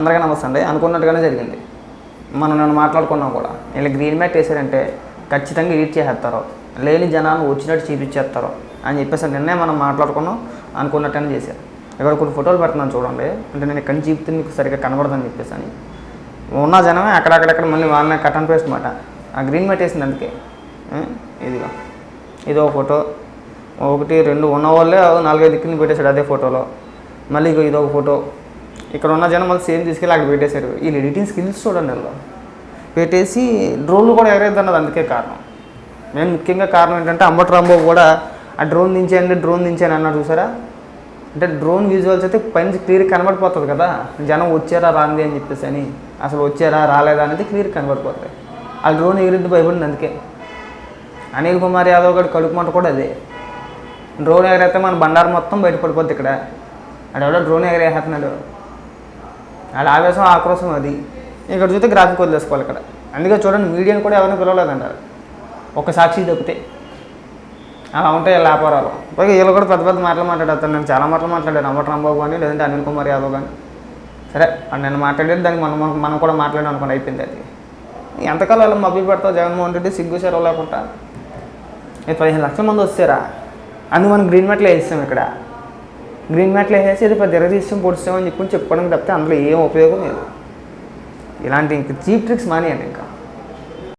అందరికీ నమస్తే అండి. అనుకున్నట్టుగానే జరిగింది. మనం నేను మాట్లాడుకున్నాం కూడా. వీళ్ళు గ్రీన్ మ్యాట్ వేసారంటే ఖచ్చితంగా ఎడిట్ చేసేస్తారు. లేని జనాన్ని వచ్చినట్టు చూపించేస్తారు అని చెప్పేసి నిన్నే మనం మాట్లాడుకున్నాం అనుకున్నట్టుగానే చేశారు. ఇక్కడ కొన్ని ఫోటోలు పెడుతున్నాను చూడండి. అంటే నేను ఇక్కడ చూపితే మీకు సరిగ్గా కనబడదని చెప్పేసి అని. ఉన్న జనమే అక్కడక్కడక్కడ మళ్ళీ వాళ్ళని కట్ అండ్ పేస్ట్ మాట ఆ గ్రీన్ మ్యాట్ వేసింది అందుకే. ఇదిగో. ఇది ఒక ఫోటో. ఒకటి రెండు ఉన్న వాళ్ళే నాలుగైదు దిక్కుని పెట్టేశాడు అదే ఫోటోలో. మళ్ళీ ఇగో ఇది ఒక ఫోటో. ఇక్కడ ఉన్న జనం మళ్ళీ సేమ్ తీసుకెళ్ళి అక్కడ పెట్టేశారు. వీళ్ళు ఎడిటింగ్ స్కిల్స్ చూడండి వీళ్ళు పెట్టేసి డ్రోన్లు కూడా ఎగరేద్దన్నది అందుకే కారణం. నేను ముఖ్యంగా కారణం ఏంటంటే అంబట్ రాంబాబు కూడా ఆ డ్రోన్ దించేయండి డ్రోన్ దించాను అన్నారు చూసారా? అంటే డ్రోన్ విజువల్స్ అయితే పైన క్లియర్ కనబడిపోతుంది కదా. జనం వచ్చారా రాంది అని చెప్పేసి అని. అసలు వచ్చారా రాలేదా అనేది క్లియర్ కనబడిపోతుంది. ఆ డ్రోన్ ఎగిరిద్ది భయపడింది అందుకే. అనిల్ కుమార్ యాదవ్ గారి కడుపు మంట కూడా అదే. డ్రోన్ ఎగరైతే మన బండారం మొత్తం బయటపడిపోద్ది ఇక్కడ. అడెవడో డ్రోన్ ఎగరేస్తున్నాడు. అలా ఆవేశం ఆక్రోశం అది. ఇక్కడ చూస్తే గ్రాఫిక్ వదిలేసుకోవాలి ఇక్కడ. అందుకే చూడండి మీడియాని కూడా ఎవరిని పిలవలేదంటారు. ఒక సాక్షి దొరికితే. అలా ఉంటాయి వ్యాపారాలు. పైగా వీళ్ళు కూడా పెద్ద పెద్ద మాటలు మాట్లాడతాను నేను చాలా మాటలు మాట్లాడాను. అమ్మట రాంబాబు కానీ లేదంటే అనిల్ కుమార్ యాదవ్ కానీ సరే నేను మాట్లాడేది దానికి మనం మనం- కూడా మాట్లాడాం అనుకోండి అయిపోయింది అది. ఎంతకాలం వాళ్ళు మబ్బులు పెడతావు? జగన్మోహన్ రెడ్డి సిగ్గు సెరవు లేకుండా. పదిహేను లక్షల మంది వస్తారా? అందుకు మనం గ్రీన్ మ్యాట్లో వేస్తాం ఇక్కడ. గ్రీన్ మ్యాట్లో వేసేసి ఇది పెద్ద ఎరదీస్తాం పొడిస్తామని చెప్పి చెప్పడం తప్పితే అందులో ఏం ఉపయోగం లేదు. ఇలాంటి ఇంక చీప్ ట్రిక్స్ మానేయండి ఇంకా.